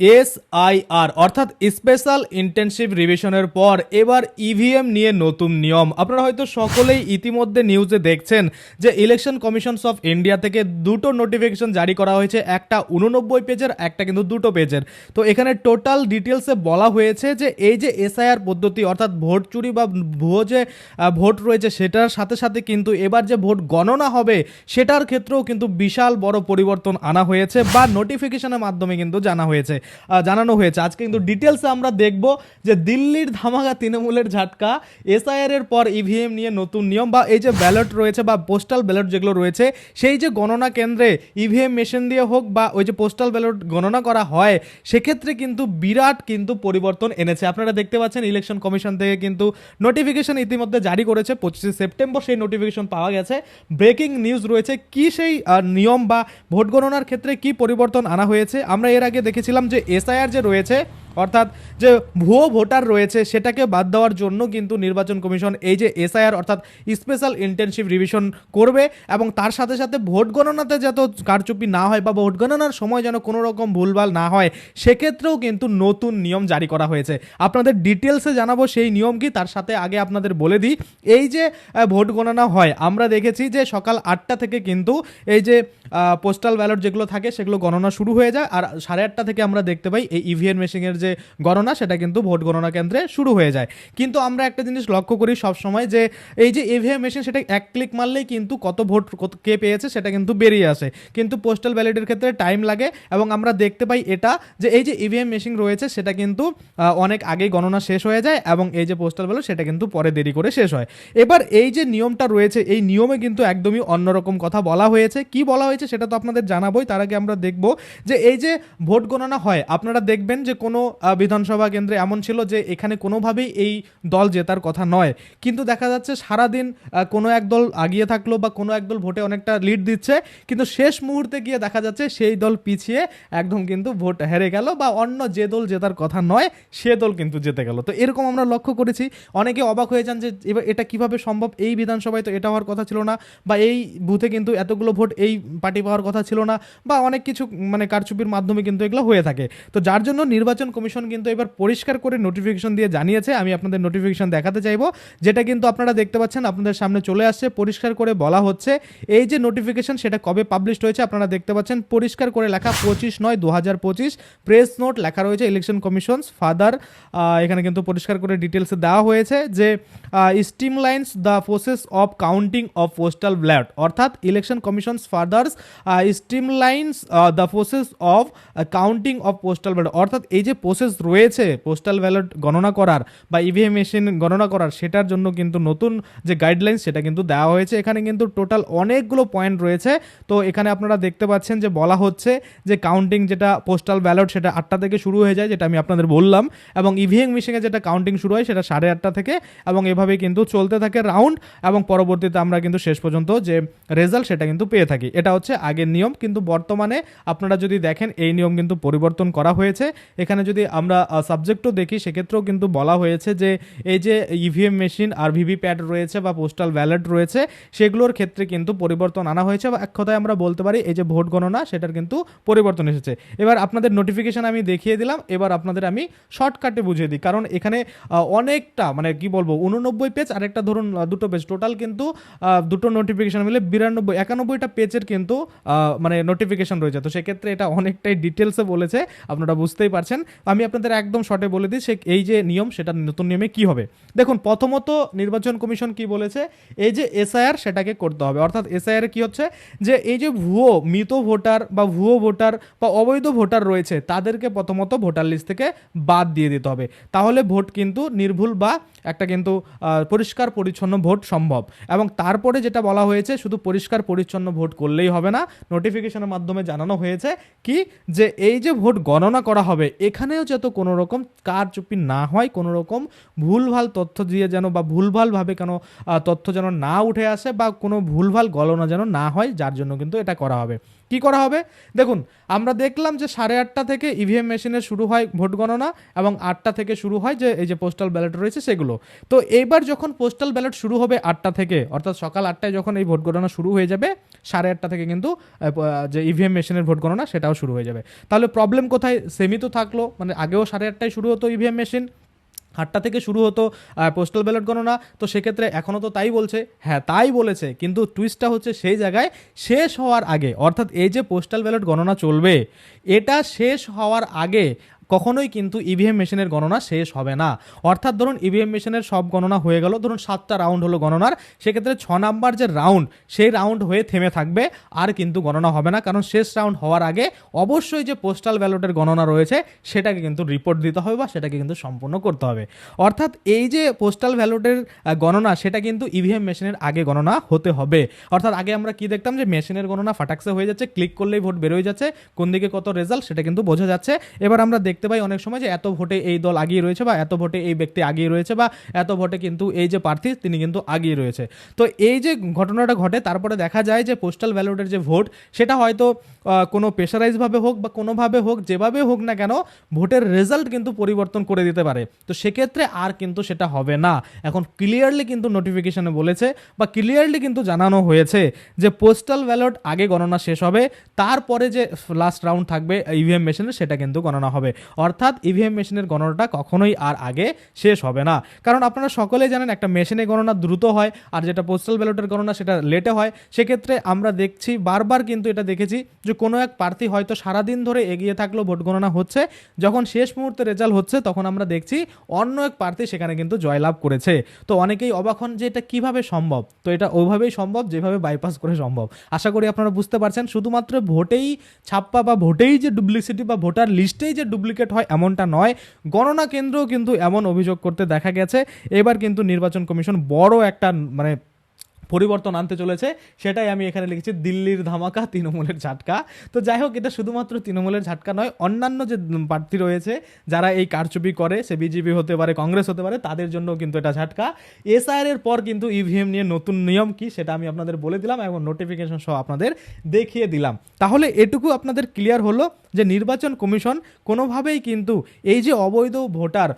SIR অর্থাৎ special intensive রিভিশনের পর এবার ইভিএম নিয়ে নতুন নিয়ম। আপনারা হয়তো সকলেই ইতিমধ্যে নিউজে দেখছেন যে ইলেকশন কমিশনস অফ ইন্ডিয়া থেকে দুটো নোটিফিকেশন জারি করা হয়েছে, একটা উননব্বই পেজের, একটা কিন্তু দুটো পেজের। তো এখানে টোটাল ডিটেলসে বলা হয়েছে যে এই যে এসআইআর পদ্ধতি, অর্থাৎ ভোট চুরি বা ভুয়ো যে ভোট রয়েছে সেটার সাথে সাথে কিন্তু এবার যে ভোট গণনা হবে সেটার ক্ষেত্রেও কিন্তু বিশাল বড় পরিবর্তন আনা হয়েছে বা নোটিফিকেশনের মাধ্যমে কিন্তু জানা হয়েছে। জানানো হয়েছে। আজকে কিন্তু ডিটেলসে আমরা দেখব যে দিল্লির ধামাকা তৃণমূলের ঝাটকা এসআইআর এর পর ইভিএম নিয়ে নতুন নিয়ম বা এই যে ব্যালট রয়েছে বা পোস্টাল ব্যালট যেগুলো রয়েছে, সেই যে গণনা কেন্দ্রে ইভিএম মেশিন দিয়ে হোক বা ওই যে পোস্টাল ব্যালট গণনা করা হয়, সেক্ষেত্রে কিন্তু বিরাট কিন্তু পরিবর্তন এনেছে। আপনারা দেখতে পাচ্ছেন ইলেকশন কমিশন থেকে কিন্তু নোটিফিকেশন ইতিমধ্যে জারি করেছে। পঁচিশে সেপ্টেম্বর সেই নোটিফিকেশন পাওয়া গেছে। ব্রেকিং নিউজ রয়েছে, কি সেই নিয়ম বা ভোট গণনার ক্ষেত্রে কি পরিবর্তন আনা হয়েছে? আমরা এর আগে দেখেছিলাম যে এসআইআর যে রয়েছে অর্থাৎ যে ভুয়ো ভোটার রয়েছে সেটাকে বাদ দেওয়ার জন্য কিন্তু নির্বাচন কমিশন এই যে এসআইআর অর্থাৎ স্পেশাল ইন্টেনসিভ রিভিশন করবে এবং তার সাথে সাথে ভোট গণনাতে যত কারচুপি না হয় বা ভোট গণনার সময় যেন কোনো রকম ভুলভাল না হয়, সেক্ষেত্রেও কিন্তু নতুন নিয়ম জারি করা হয়েছে। আপনাদের ডিটেলসে জানাব সেই নিয়ম কি, তার সাথে আগে আপনাদের বলে দিই। এই যে ভোট গণনা হয়, আমরা দেখেছি যে সকাল আটটা থেকে কিন্তু এই যে পোস্টাল ব্যালট যেগুলো থাকে সেগুলো গণনা শুরু হয়ে যায়। আর সাড়ে আটটা থেকে আমরা দেখতে পাই এই ইভিএম মেশিনের যে গণনা, সেটা কিন্তু ভোট গণনা কেন্দ্রে শুরু হয়ে যায়। কিন্তু আমরা একটা জিনিস লক্ষ্য করি সবসময় যে এই যে ইভিএম মেশিন সেটা এক ক্লিক মারলেই কিন্তু কত ভোট কে পেয়েছে, সেটা কিন্তু বেরিয়ে আসে। কিন্তু পোস্টাল ব্যালটের ক্ষেত্রে টাইম লাগে এবং আমরা দেখতে পাই এটা যে এই যে ইভিএম মেশিন রয়েছে, সেটা কিন্তু অনেক আগেই গণনা শেষ হয়ে যায় এবং এই যে পোস্টাল ব্যালট সেটা কিন্তু পরে দেরি করে শেষ হয়। এবার এই যে নিয়মটা রয়েছে, এই নিয়মে কিন্তু একদমই অন্যরকম কথা বলা হয়েছে। কি বলা হয়েছে, সেটা তো আপনাদের জানাবোই। তার আগে আমরা দেখব যে এই যে ভোট গণনা হয়, আপনারা দেখবেন যে কোনো বিধানসভা কেন্দ্রে এমন ছিল যে এখানে কোনোভাবেই এই দল জেতার কথা নয়। কিন্তু দেখা যাচ্ছে সারাদিন কোনো এক দল আগিয়ে থাকল বা কোনো এক দল ভোটে অনেকটা লিড দিচ্ছে। কিন্তু শেষ মুহূর্তে গিয়ে দেখা যাচ্ছে সেই দল পিছিয়ে একদম কিন্তু ভোট হেরে গেল বা অন্য যে দল জেতার কথা নয়, সে দল কিন্তু জিতে গেল। তো এরকম আমরা লক্ষ্য করেছি। অনেকে অবাক হয়ে যান যে এবার এটা কীভাবে সম্ভব? এই বিধানসভায় তো এটা হওয়ার কথা ছিল না বা এই বুথে কিন্তু এতগুলো ভোট এই পার্টি পাওয়ার কথা ছিল না বা অনেক কিছু মানে কারচুপির মাধ্যমে কিন্তু এগুলো হয়ে থাকে। তো যার জন্য নির্বাচন কমিশন কিন্তু এবার পরিষ্কার করে নোটিফিকেশন দিয়ে জানিয়েছে। আমি আপনাদের নোটিফিকেশন দেখাতে চাইব, যেটা কিন্তু আপনারা দেখতে পাচ্ছেন, আপনাদের সামনে চলে আসছে। পরিষ্কার করে বলা হচ্ছে, এই যে নোটিফিকেশন সেটা কবে পাবলিশ হয়েছে আপনারা দেখতে পাচ্ছেন, পরিষ্কার করে লেখা পঁচিশ নয় দু হাজার পঁচিশ। প্রেস নোট লেখা রয়েছে ইলেকশন কমিশনস ফাদার এখানে কিন্তু পরিষ্কার করে ডিটেলসে দেওয়া হয়েছে যে streamlines the process of counting of postal ballot অর্থাৎ election commission's further streamlines the process of counting of postal ballot অর্থাৎ এই যে প্রসেস রয়েছে পোস্টাল ব্যালট গণনা করার বা ইভিএম মেশিন গণনা করার, সেটার জন্য কিন্তু নতুন যে গাইডলাইন সেটা কিন্তু দেওয়া হয়েছে। এখানে কিন্তু টোটাল অনেকগুলো পয়েন্ট রয়েছে। তো এখানে আপনারা দেখতে পাচ্ছেন যে বলা হচ্ছে যে কাউন্টিং যেটা পোস্টাল ব্যালট সেটা আটটা থেকে শুরু হয়ে যায়, যেটা আমি আপনাদের বললাম। এবং ইভিএম মেশিনে যেটা কাউন্টিং শুরু হয়, সেটা সাড়ে আটটা থেকে এবং এভাবেই কিন্তু চলতে থাকে রাউন্ড এবং পরবর্তীতে আমরা কিন্তু শেষ পর্যন্ত যে রেজাল্ট সেটা কিন্তু পেয়ে থাকি। এটা হচ্ছে আগের নিয়ম। কিন্তু বর্তমানে আপনারা যদি দেখেন, এই নিয়ম কিন্তু পরিবর্তন করা হয়েছে। এখানে যদি আমরা সাবজেক্টও দেখি, সেক্ষেত্রেও কিন্তু বলা হয়েছে যে এই যে ইভিএম মেশিন আর ভিভিপ্যাট রয়েছে বা পোস্টাল ব্যালট রয়েছে, সেগুলোর ক্ষেত্রে কিন্তু পরিবর্তন আনা হয়েছে বা এক কথায় আমরা বলতে পারি এই যে ভোট গণনা, সেটার কিন্তু পরিবর্তন এসেছে। এবার আপনাদের নোটিফিকেশন আমি দেখিয়ে দিলাম, এবার আপনাদের আমি শর্টকাটে বুঝিয়ে দিই, কারণ এখানে অনেকটা মানে কি বলব, উননব্বই পেজ আর একটা ধরুন দুটো পেজ টোটাল কিন্তু দুটো নোটিফিকেশন মিলে বিরানব্বই, একানব্বইটা পেজের কিন্তু মানে নোটিফিকেশন রয়েছে। তো সেক্ষেত্রে এটা অনেকটাই ডিটেলসে বলেছে, আপনারা বুঝতেই পারছেন। আমি আপনাদের একদম শর্টে বলে দিই, সে এই যে নিয়ম, সেটা নতুন নিয়মে কি হবে? দেখুন, প্রথমত নির্বাচন কমিশন কি বলেছে? এই যে এসআইআর সেটাকে করতে হবে। অর্থাৎ এসআইআর কি হচ্ছে? যে এই যে ভুয়ো, মৃত ভোটার বা ভুয়ো ভোটার বা অবৈধ ভোটার রয়েছে, তাদেরকে প্রথমত ভোটার লিস্ট থেকে বাদ দিয়ে দিতে হবে। তাহলে ভোট কিন্তু নির্ভুল বা একটা কিন্তু পরিষ্কার পরিচ্ছন্ন ভোট সম্ভব। এবং তারপরে যেটা বলা হয়েছে, শুধু পরিষ্কার পরিচ্ছন্ন ভোট করলেই হবে না। নোটিফিকেশনের মাধ্যমে জানানো হয়েছে কি? যে এই যে ভোট গণনা করা হবে, এখানে সেখানেও যাতে কোনো রকম কারচুপি না হয় কোনো রকম ভুলভাল তথ্য দিয়ে যেন বা ভুলভালভাবে কেন তথ্য যেন না উঠে আসে বা কোনো ভুলভাল গলনা যেন না হয়, যার জন্য কিন্তু এটা করা হবে। কি করা হবে? দেখুন, আমরা দেখলাম যে সাড়ে আটটা থেকে ইভিএম মেশিনে শুরু হয় ভোট গণনা এবং আটটা থেকে শুরু হয় যে এই যে পোস্টাল ব্যালট রয়েছে সেগুলো। তো এইবার যখন পোস্টাল ব্যালট শুরু হবে আটটা থেকে, অর্থাৎ সকাল আটটায় যখন এই ভোট গণনা শুরু হয়ে যাবে, সাড়ে আটটা থেকে কিন্তু যে ইভিএম মেশিনের ভোট গণনা সেটাও শুরু হয়ে যাবে। তাহলে প্রবলেম কোথায়? সেমি তো থাকল মানে আগেও সাড়ে আটটায় শুরু হতো ইভিএম মেশিন আটটা থেকে শুরু হতো পোস্টাল ব্যালট গণনা। তো সেক্ষেত্রে এখনও তো তাই বলছে। হ্যাঁ তাই বলেছে, কিন্তু টুইস্টটা হচ্ছে সেই জায়গায় শেষ হওয়ার আগে, অর্থাৎ এই যে পোস্টাল ব্যালট গণনা চলবে, এটা শেষ হওয়ার আগে কখনোই কিন্তু ইভিএম মেশিনের গণনা শেষ হবে না। অর্থাৎ ধরুন ইভিএম মেশিনের সব গণনা হয়ে গেল, ধরুন সাতটা রাউন্ড হলো গণনার, সেক্ষেত্রে ছ নাম্বার যে রাউন্ড সেই রাউন্ড হয়ে থেমে থাকবে, আর কিন্তু গণনা হবে না। কারণ শেষ রাউন্ড হওয়ার আগে অবশ্যই যে পোস্টাল ব্যালটের গণনা রয়েছে, সেটাকে কিন্তু রিপোর্ট দিতে হবে বা সেটাকে কিন্তু সম্পূর্ণ করতে হবে। অর্থাৎ এই যে পোস্টাল ব্যালটের গণনা, সেটা কিন্তু ইভিএম মেশিনের আগে গণনা হতে হবে। অর্থাৎ আগে আমরা কি দেখতাম যে মেশিনের গণনা ফাটাক্সে হয়ে যাচ্ছে ক্লিক করলেই ভোট বেরোয় যাচ্ছে, কোন দিকে কত রেজাল্ট সেটা কিন্তু বোঝা যাচ্ছে। এবার আমরা দেখতে পাই অনেক সময় যে এত ভোটে এই দল আগিয়ে রয়েছে বা এত ভোটে এই ব্যক্তি আগিয়ে রয়েছে বা এত ভোটে কিন্তু এই যে প্রার্থী তিনি কিন্তু আগিয়ে রয়েছে। তো এই যে ঘটনাটা ঘটে, তারপরে দেখা যায় যে পোস্টাল ব্যালটের যে ভোট সেটা হয়তো কোনো প্রেশারাইজভাবে হোক বা কোনোভাবে হোক, যেভাবে হোক না কেন, ভোটের রেজাল্ট কিন্তু পরিবর্তন করে দিতে পারে। তো সেক্ষেত্রে আর কিন্তু সেটা হবে না। এখন ক্লিয়ারলি কিন্তু নোটিফিকেশনে বলেছে বা ক্লিয়ারলি কিন্তু জানানো হয়েছে যে পোস্টাল ব্যালট আগে গণনা শেষ হবে, তারপরে যে লাস্ট রাউন্ড থাকবে ইভিএম মেশিনে সেটা কিন্তু গণনা হবে। অর্থাৎ ইভিএম মেশিনের গণনাটা কখনোই আর আগে শেষ হবে না। কারণ আপনারা সকলেই জানেন একটা মেশিনে গণনা দ্রুত হয় আর যেটা পোস্টাল ব্যালটের গণনা সেটা লেটে হয়। সেক্ষেত্রে আমরা দেখছি, বারবার কিন্তু এটা দেখেছি যে কোনো এক প্রার্থী হয়তো সারাদিন ধরে এগিয়ে থাকল, ভোট গণনা হচ্ছে। যখন শেষ মুহূর্তে রেজাল্ট হচ্ছে, তখন আমরা দেখছি অন্য এক প্রার্থী সেখানে কিন্তু জয়লাভ করেছে। তো অনেকেই অবাক হন যে এটা কীভাবে সম্ভব? তো এটা ওইভাবেই সম্ভব যেভাবে বাইপাস করে সম্ভব। আশা করি আপনারা বুঝতে পারছেন। শুধুমাত্র ভোটেই ছাপ্পা বা ভোটেই যে ডুপ্লিসিটি বা ভোটার লিস্টেই যে ডুপ্লিকেট হয় এমনটা নয়। গণনা কেন্দ্রও কিন্তু এমন অভিযোগ করতে দেখা গেছে। এবার কিন্তু নির্বাচন কমিশন বড় একটা মানে পরিবর্তন আনতে চলেছে। সেটাই আমি এখানে লিখেছি, দিল্লির ধামাকা, তৃণমূলের ঝাটকা। তো যাই হোক, এটা শুধুমাত্র তৃণমূলের ঝাটকা নয়, অন্যান্য যে প্রার্থী রয়েছে, যারা এই কারচুপি করে, সে বিজেপি হতে পারে, কংগ্রেস হতে পারে, তাদের জন্য কিন্তু এটা ঝাটকা। এসআইআর এর পর কিন্তু ইভিএম নিয়ে নতুন নিয়ম কি, সেটা আমি আপনাদের বলে দিলাম এবং নোটিফিকেশন সহ আপনাদের দেখিয়ে দিলাম। তাহলে এটুকু আপনাদের ক্লিয়ার হলো। যে নির্বাচন কমিশন কোনোভাবেই কিন্তু এই যে অবৈধ ভোটার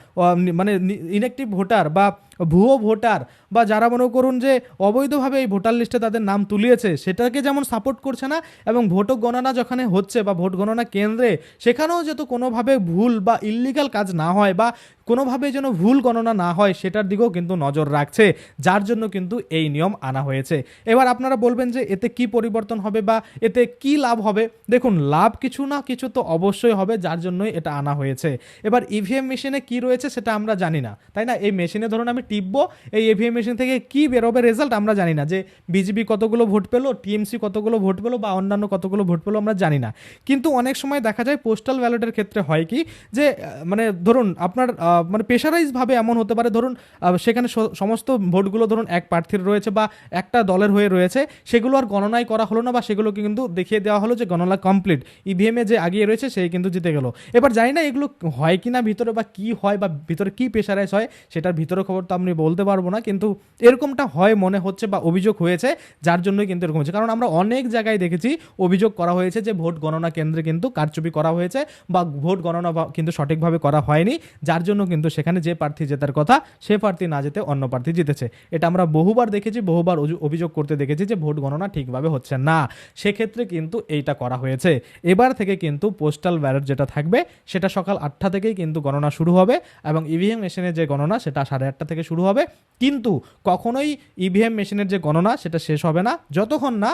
মানে ইনেকটিভ ভোটার বা ভুয়ো ভোটার বা যারা মনে করুন যে অবৈধভাবে এই ভোটার লিস্টে তাদের নাম তুলিয়েছে, সেটাকে যেমন সাপোর্ট করছে না এবং ভোট গণনা যেখানে হচ্ছে বা ভোট গণনা কেন্দ্রে, সেখানেও যেহেতু কোনোভাবে ভুল বা ইল্লিগাল কাজ না হয় বা কোনোভাবে যেন ভুল গণনা না হয়, সেটার দিকেও কিন্তু নজর রাখছে। যার জন্য কিন্তু এই নিয়ম আনা হয়েছে। এবার আপনারা বলবেন যে এতে কি পরিবর্তন হবে বা এতে কি লাভ হবে? দেখুন, লাভ কিছু না কিছু তো অবশ্যই হবে, যার জন্যই এটা আনা হয়েছে। এবার ইভিএম মেশিনে কি রয়েছে সেটা আমরা জানি না। তাই না? এই মেশিনে ধরুন আমি টিপবো, এই ইভিএম মেশিন থেকে কি বেরোবে রেজাল্ট আমরা জানি না। যে বিজেপি কতগুলো ভোট পেল টিএমসি কতগুলো ভোট পেল বা অন্যান্য কতগুলো ভোট পেল আমরা জানি না। কিন্তু অনেক সময় দেখা যায় পোস্টাল ব্যালটের ক্ষেত্রে হয় কি? যে মানে ধরুন, আপনার মানে প্রেশারাইজ ভাবে এমন হতে পারে। ধরুন সেখানে সমস্ত ভোটগুলো ধরুন এক প্রার্থীর রয়েছে বা একটা দলের হয়ে রয়েছে, সেগুলো আর গণনাই করা হলো না বা সেগুলোকে কিন্তু দেখিয়ে দেওয়া হলো যে গণনা কমপ্লিট ইভিএমে যে আগিয়ে রয়েছে, সেই কিন্তু জিতে গেল। এবার জানি না এগুলো হয় কি না ভিতরে বা কি হয় বা ভিতরে কি প্রেশারাইজ হয়, সেটার ভিতরে খবর তো আমি বলতে পারব না। কিন্তু এরকমটা হয় মনে হচ্ছে বা অভিযোগ হয়েছে, যার জন্যই কিন্তু এরকম হচ্ছে কারণ আমরা অনেক জায়গায় দেখেছি অভিযোগ করা হয়েছে যে ভোট গণনা কেন্দ্রে কিন্তু কারচুপি করা হয়েছে বা ভোট গণনা কিন্তু সঠিকভাবে করা হয়নি, যার জন্য কিন্তু সেখানে যে প্রার্থী জেতার কথা, সে প্রার্থী না যেতে অন্য প্রার্থী জিতেছে। এটা আমরা বহুবার দেখেছি, বহুবার অভিযোগ করতে দেখেছি যে ভোট গণনা ঠিকভাবে হচ্ছে না। সেক্ষেত্রে কিন্তু এইটা করা হয়েছে। এবার থেকে কিন্তু পোস্টাল ব্যালট যেটা থাকবে, সেটা সকাল আটটা থেকেই কিন্তু গণনা শুরু হবে এবং ইভিএম মেশিনের যে গণনা, সেটা সাড়ে আটটা থেকে শুরু হবে। কিন্তু কখনোই ইভিএম মেশিনের যে গণনা, সেটা শেষ হবে না। যতক্ষণ না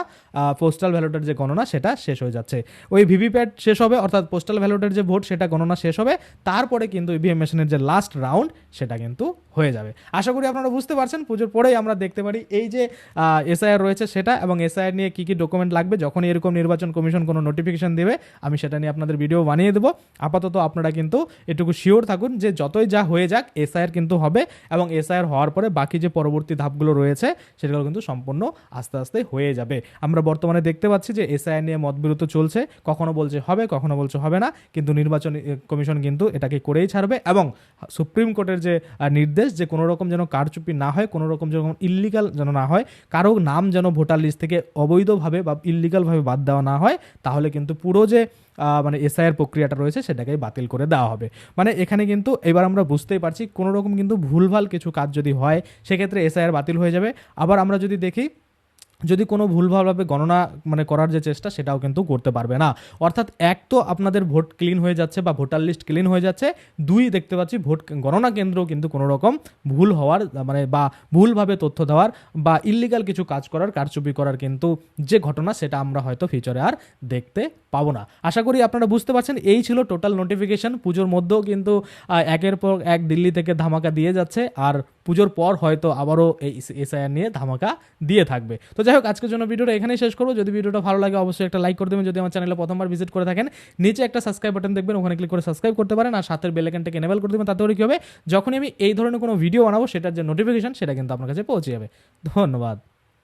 পোস্টাল ব্যালটের যে গণনা, সেটা শেষ হয়ে যাচ্ছে। ওই ভিভিপ্যাট শেষ হবে, অর্থাৎ পোস্টাল ব্যালটের যে ভোট, সেটা গণনা শেষ হবে। তারপরে কিন্তু ইভিএম মেশিনের যে লাস্ট রাউন্ড সেটা কিন্তু হয়ে যাবে। আশা করি আপনারা বুঝতে পারছেন, পুজোর পরেই আমরা দেখতে পারি এই যে এসআইআর রয়েছে সেটা এবং এসআইআর নিয়ে কী কী ডকুমেন্ট লাগবে, যখনই এরকম নির্বাচন কমিশন কোনো নোটিফিকেশন দেবে, আমি সেটা নিয়ে আপনাদের ভিডিও বানিয়ে দেবো। আপাতত আপনারা কিন্তু এটুকু শিওর থাকুন যে যতই যা হয়ে যাক এসআইআর কিন্তু হবে এবং এসআইআর হওয়ার পরে বাকি যে পরবর্তী ধাপগুলো রয়েছে, সেগুলো কিন্তু সম্পূর্ণ আস্তে আস্তে হয়ে যাবে। আমরা বর্তমানে দেখতে পাচ্ছি যে এসআইআর নিয়ে মতবিরোধ চলছে, কখনো বলছে হবে, কখনো বলছে হবে না, কিন্তু নির্বাচন কমিশন কিন্তু এটাকে করেই ছাড়বে এবং সুপ্রিম কোর্টের যে নির্দেশ যে কোনো রকম যেন কারচুপি না হয়, কোনো রকম যেন ইল্লিগাল যেন না হয়, কারও নাম যেন ভোটার লিস্ট থেকে অবৈধভাবে বা ইল্লিগালভাবে বাদ দেওয়া না হয়, তাহলে কিন্তু পুরো যে মানে এসআইয়ের প্রক্রিয়াটা রয়েছে সেটাকেই বাতিল করে দেওয়া হবে। মানে এখানে কিন্তু এবার আমরা বুঝতেই পারছি কোনো রকম কিন্তু ভুলভাল কিছু কাজ যদি হয়, সেক্ষেত্রে এসআইআর বাতিল হয়ে যাবে। আবার আমরা যদি দেখি যদি কোনো ভুলভালভাবে গণনা মানে করার যে চেষ্টা, সেটাও কিন্তু করতে পারবে না। অর্থাৎ এক তো আপনাদের ভোট ক্লিন হয়ে যাচ্ছে বা ভোটার লিস্ট ক্লিন হয়ে যাচ্ছে। দুই, দেখতে পাচ্ছি ভোট গণনা কেন্দ্র কিন্তু কোনো রকম ভুল হওয়ার মানে বা ভুলভাবে তথ্য দেওয়ার বা ইল্লিগাল কিছু কাজ করার, কারচুপি করার কিন্তু যে ঘটনা, সেটা আমরা হয়তো ফিউচারে আর দেখতে পাবো না। আশা করি আপনারা বুঝতে পারছেন, এই ছিল টোটাল নোটিফিকেশন পুজোর মধ্যেও কিন্তু একের পর এক দিল্লি থেকে ধামাকা দিয়ে যাচ্ছে। আর পুজোর পর হয়তো আবারও এই এসআইআর নিয়ে ধামাকা দিয়ে থাকবে। তো যাই হোক, আজকের জন্য ভিডিওটা এখানেই শেষ করব। যদি ভিডিওটা ভালো লাগে, অবশ্যই একটা লাইক করে দেবেন। যদি আমার চ্যানেলে প্রথমবার ভিজিট করে থাকেন, নিচে একটা সাবস্ক্রাইব বাটন দেখবেন, ওখানে ক্লিক করে সাবস্ক্রাইব করতে পারেন। আর সাথের বেল আইকনটাকে এনেবেল করে দেবেন তাতে করে কী হবে? যখনই আমি এই ধরনের কোনো ভিডিও বানাবো, সেটার যে নোটিফিকেশন সেটা কিন্তু আপনার কাছে পৌঁছে যাবে। ধন্যবাদ।